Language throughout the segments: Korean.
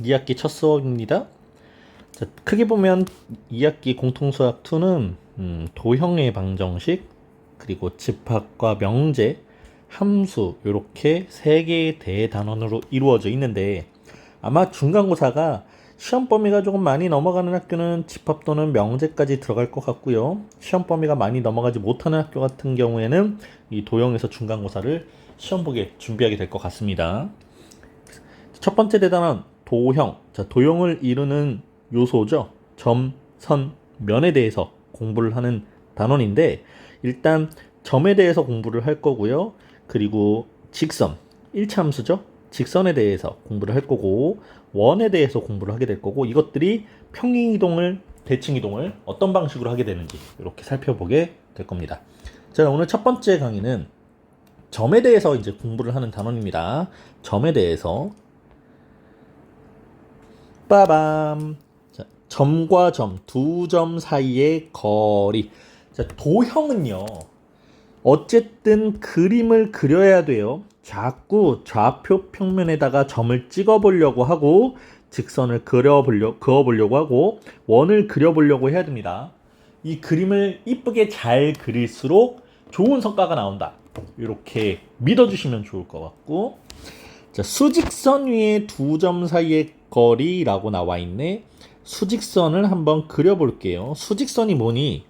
2학기 첫 수업입니다. 자, 크게 보면 2학기 공통수학 2는 음, 도형의 방정식 그리고 집합과 명제, 함수 이렇게 세 개의 대단원으로 이루어져 있는데 아마 중간고사가 시험 범위가 조금 많이 넘어가는 학교는 집합 또는 명제까지 들어갈 것 같고요. 시험 범위가 많이 넘어가지 못하는 학교 같은 경우에는 이 도형에서 중간고사를 시험 보게 준비하게 될 것 같습니다. 첫 번째 대단원 도형. 자, 도형을 이루는 요소죠. 점, 선, 면에 대해서 공부를 하는 단원인데 일단 점에 대해서 공부를 할 거고요. 그리고 직선, 1차 함수죠. 직선에 대해서 공부를 할 거고 원에 대해서 공부를 하게 될 거고 이것들이 평행 이동을 대칭 이동을 어떤 방식으로 하게 되는지 이렇게 살펴보게 될 겁니다. 자, 오늘 첫 번째 강의는 점에 대해서 이제 공부를 하는 단원입니다. 점에 대해서 빠밤. 자, 점과 점, 두 점 사이의 거리. 자, 도형은요. 어쨌든 그림을 그려야 돼요. 자꾸 좌표 평면에다가 점을 찍어 보려고 하고 직선을 그려 보려 그어 보려고 하고 원을 그려 보려고 해야 됩니다. 이 그림을 이쁘게 잘 그릴수록 좋은 성과가 나온다. 이렇게 믿어 주시면 좋을 것 같고 자, 수직선 위에 두 점 사이의 거리라고 나와 있네. 수직선을 한번 그려볼게요. 수직선이 뭐니?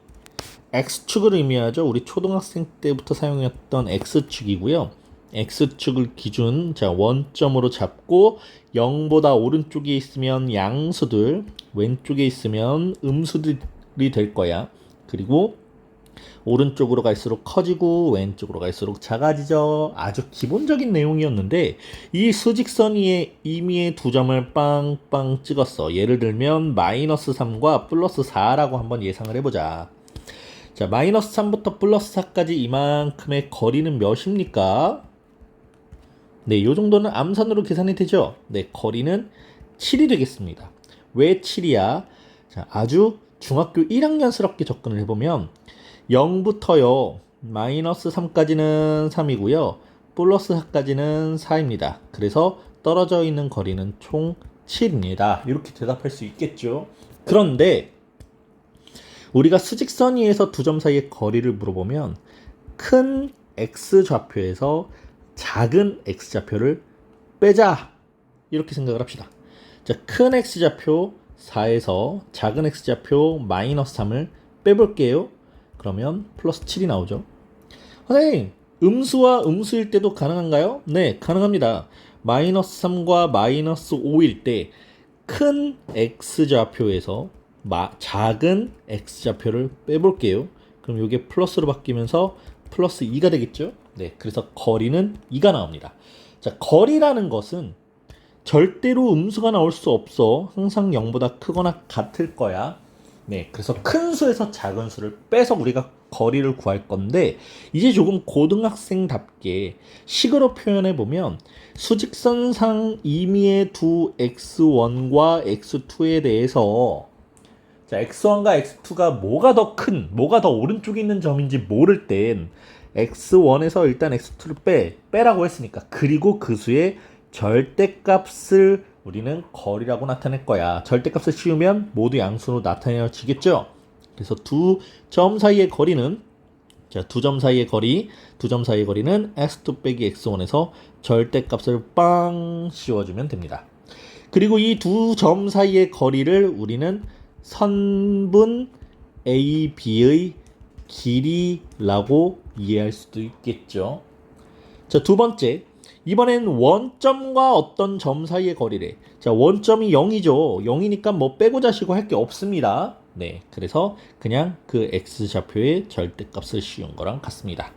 x축을 의미하죠. 우리 초등학생 때부터 사용했던 x축이고요. x축을 기준 자 원점으로 잡고 0보다 오른쪽에 있으면 양수들, 왼쪽에 있으면 음수들이 될 거야. 그리고 오른쪽으로 갈수록 커지고 왼쪽으로 갈수록 작아지죠. 아주 기본적인 내용이었는데 이 수직선 위에 임의의 두 점을 빵빵 찍었어. 예를 들면 마이너스 3과 플러스 4라고 한번 예상을 해보자. 자, 마이너스 3부터 플러스 4까지 이만큼의 거리는 몇입니까? 네, 요 정도는 암산으로 계산이 되죠? 네, 거리는 7이 되겠습니다. 왜 7이야? 자, 아주 중학교 1학년스럽게 접근을 해보면 0부터요, 마이너스 3까지는 3이고요, 플러스 4까지는 4입니다. 그래서 떨어져 있는 거리는 총 7입니다. 이렇게 대답할 수 있겠죠? 그런데 우리가 수직선 위에서 두 점 사이의 거리를 물어보면 큰 x 좌표에서 작은 x 좌표를 빼자 이렇게 생각을 합시다. 자, 큰 x 좌표 4에서 작은 x 좌표 마이너스 3을 빼볼게요. 그러면 플러스 7이 나오죠. 선생님, 음수와 음수일 때도 가능한가요? 네, 가능합니다. 마이너스 3과 마이너스 5일 때 큰 x 좌표에서 마, 작은 x좌표를 빼볼게요. 그럼 이게 플러스로 바뀌면서 플러스 2가 되겠죠? 네, 그래서 거리는 2가 나옵니다. 자, 거리라는 것은 절대로 음수가 나올 수 없어. 항상 0보다 크거나 같을 거야. 네, 그래서 큰 수에서 작은 수를 빼서 우리가 거리를 구할 건데 이제 조금 고등학생답게 식으로 표현해 보면 수직선상 임의의 두 x1과 x2에 대해서 자, x1과 x2가 뭐가 더 큰, 뭐가 더 오른쪽에 있는 점인지 모를 땐 x1에서 일단 x2를 빼, 빼라고 했으니까. 그리고 그 수의 절대값을 우리는 거리라고 나타낼 거야. 절대값을 씌우면 모두 양수로 나타내지겠죠? 그래서 두 점 사이의 거리는 자, 두 점 사이의 거리, 두 점 사이의 거리는 x2 빼기 x1에서 절대값을 빵 씌워주면 됩니다. 그리고 이 두 점 사이의 거리를 우리는 선분 AB의 길이라고 이해할 수도 있겠죠. 자, 두 번째. 이번엔 원점과 어떤 점 사이의 거리래. 자, 원점이 0이죠. 0이니까 뭐 빼고 자시고 할 게 없습니다. 네. 그래서 그냥 그 x좌표의 절대값을 씌운 거랑 같습니다.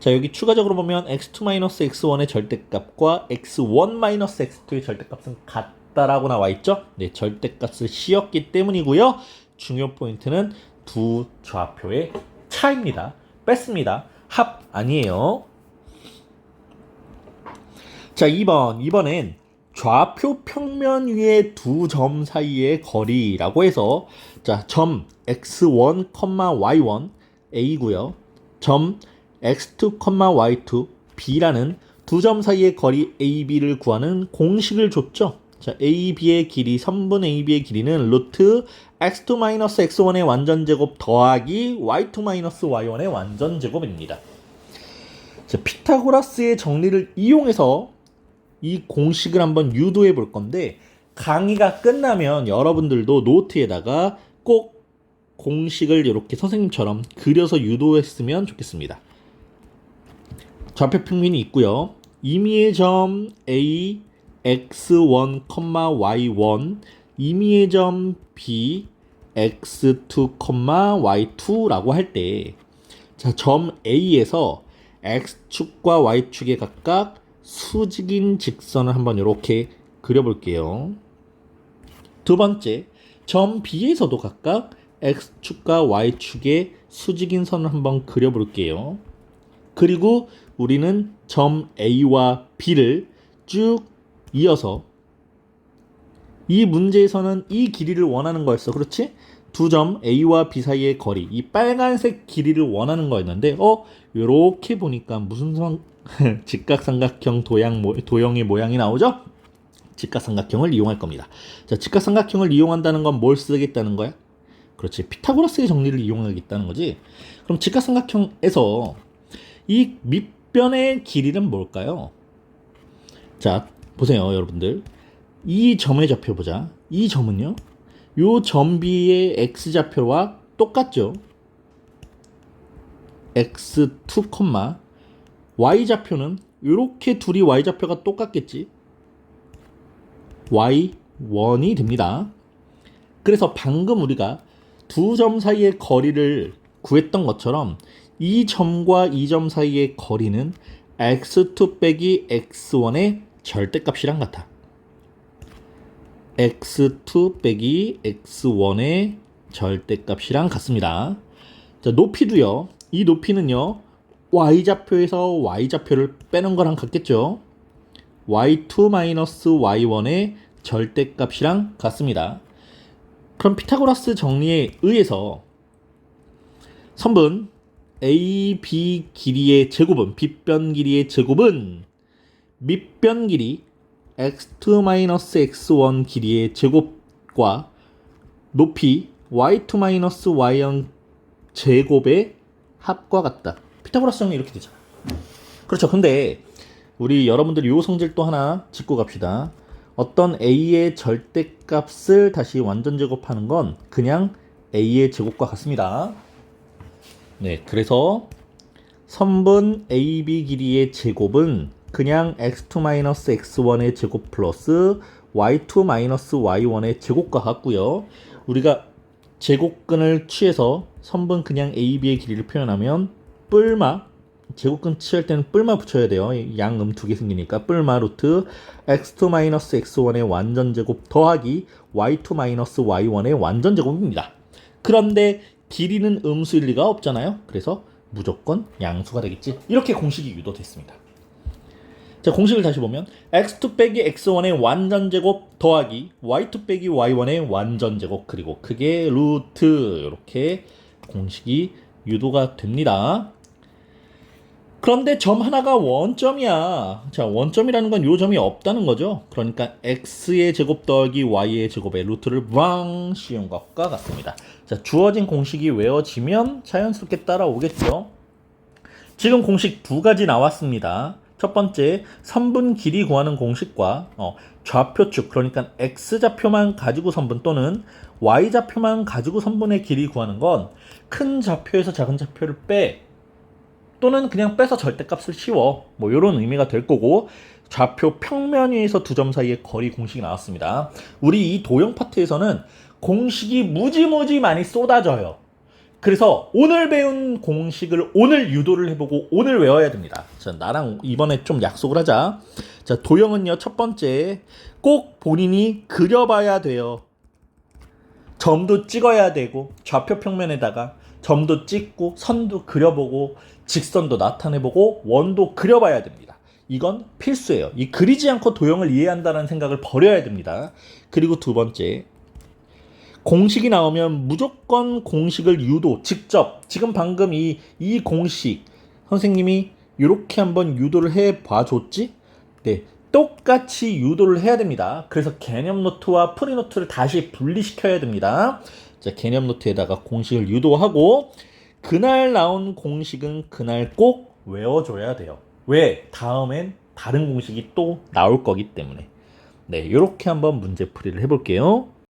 자, 여기 추가적으로 보면 x2-x1의 절대값과 x1-x2의 절대값은 같다라고 나와 있죠? 네, 절대값을 씌웠기 때문이고요. 중요 포인트는 두 좌표의 차입니다. 뺐습니다. 합 아니에요. 자, 2번. 이번엔 좌표 평면 위에 두점 사이의 거리라고 해서 자, 점 x1, y1 a고요. 점 x2, y2 b라는 두 점 사이의 거리 ab를 구하는 공식을 줬죠. 자, AB의 길이, 선분 AB의 길이는 루트 x2 마이너스 x1의 완전 제곱 더하기 y2 마이너스 y1의 완전 제곱입니다. 자, 피타고라스의 정리를 이용해서 이 공식을 한번 유도해 볼 건데 강의가 끝나면 여러분들도 노트에다가 꼭 공식을 이렇게 선생님처럼 그려서 유도했으면 좋겠습니다. 좌표 평면이 있고요. 임의의 점 A x1, y1, 임의의 점 B x2, y2라고 할 때 자, 점 A에서 x축과 y축에 각각 수직인 직선을 한번 이렇게 그려볼게요. 두 번째, 점 B에서도 각각 x축과 y축에 수직인 선을 한번 그려볼게요. 그리고 우리는 점 A와 B를 쭉 이어서 이 문제에서는 이 길이를 원하는 거였어. 그렇지? 두 점 A와 B 사이의 거리, 이 빨간색 길이를 원하는 거였는데, 어, 요렇게 보니까 무슨 상, 직각삼각형 도형, 모, 도형의 모양이 나오죠? 직각삼각형을 이용할 겁니다. 자, 직각삼각형을 이용한다는 건 뭘 쓰겠다는 거야? 그렇지. 피타고라스의 정리를 이용하겠다는 거지. 그럼 직각삼각형에서 이 밑변의 길이는 뭘까요? 자, 보세요, 여러분들. 이 점의 좌표 보자. 이 점은요. 요점 B의 x 좌표와 똑같죠. x2, y 좌표는 이렇게 둘이 y 좌표가 똑같겠지. y1이 됩니다. 그래서 방금 우리가 두 점 사이의 거리를 구했던 것처럼 이 점과 이 점 사이의 거리는 x2 빼기 x1의 절대값이랑 같아. x2 빼기 x1의 절대값이랑 같습니다. 자, 높이도요. 이 높이는요. Y좌표에서 y좌표를 빼는 거랑 같겠죠. y2 마이너스 y1의 절대값이랑 같습니다. 그럼 피타고라스 정리에 의해서 선분 AB 길이의 제곱은 빗변 길이의 제곱은 밑변 길이 x2-x1 길이의 제곱과 높이 y2-y1 제곱의 합과 같다. 피타고라스 정리 이렇게 되잖아. 그렇죠. 근데 우리 여러분들 요 성질 또 하나 짚고 갑시다. 어떤 a의 절대값을 다시 완전 제곱하는 건 그냥 a의 제곱과 같습니다. 네, 그래서 선분 AB 길이의 제곱은 그냥 x2-x1의 제곱 플러스 y2-y1의 제곱과 같고요. 우리가 제곱근을 취해서 선분 그냥 AB의 길이를 표현하면 뿔마 제곱근 취할 때는 뿔마 붙여야 돼요. 양음 두 개 생기니까 뿔마 루트 x2-x1의 완전 제곱 더하기 y2-y1의 완전 제곱입니다. 그런데 길이는 음수일 리가 없잖아요. 그래서 무조건 양수가 되겠지. 이렇게 공식이 유도됐습니다. 자, 공식을 다시 보면 x2 빼기 x1의 완전 제곱 더하기 y2 빼기 y1의 완전 제곱 그리고 크게 루트 이렇게 공식이 유도가 됩니다. 그런데 점 하나가 원점이야. 자, 원점이라는 건 요 점이 없다는 거죠. 그러니까 x의 제곱 더하기 y의 제곱의 루트를 왕 씌운 것과 같습니다. 자, 주어진 공식이 외워지면 자연스럽게 따라오겠죠. 지금 공식 두 가지 나왔습니다. 첫 번째, 선분 길이 구하는 공식과 어, 좌표축, 그러니까 x좌표만 가지고 선분 또는 y좌표만 가지고 선분의 길이 구하는 건 큰 좌표에서 작은 좌표를 빼 또는 그냥 빼서 절대값을 씌워 뭐 이런 의미가 될 거고 좌표 평면 위에서 두 점 사이의 거리 공식이 나왔습니다. 우리 이 도형 파트에서는 공식이 무지무지 많이 쏟아져요. 그래서 오늘 배운 공식을 오늘 유도를 해보고 오늘 외워야 됩니다. 자, 나랑 이번에 좀 약속을 하자. 자, 도형은요, 첫 번째, 꼭 본인이 그려봐야 돼요. 점도 찍어야 되고, 좌표 평면에다가 점도 찍고, 선도 그려보고, 직선도 나타내보고, 원도 그려봐야 됩니다. 이건 필수예요. 이 그리지 않고 도형을 이해한다는 생각을 버려야 됩니다. 그리고 두 번째, 공식이 나오면 무조건 공식을 유도, 직접, 지금 방금 이, 이 공식, 선생님이 이렇게 한번 유도를 해 봐줬지? 네. 똑같이 유도를 해야 됩니다. 그래서 개념 노트와 프리 노트를 다시 분리시켜야 됩니다. 자, 개념 노트에다가 공식을 유도하고 그날 나온 공식은 그날 꼭 외워줘야 돼요. 왜? 다음엔 다른 공식이 또 나올 거기 때문에. 네, 이렇게 한번 문제 풀이를 해볼게요.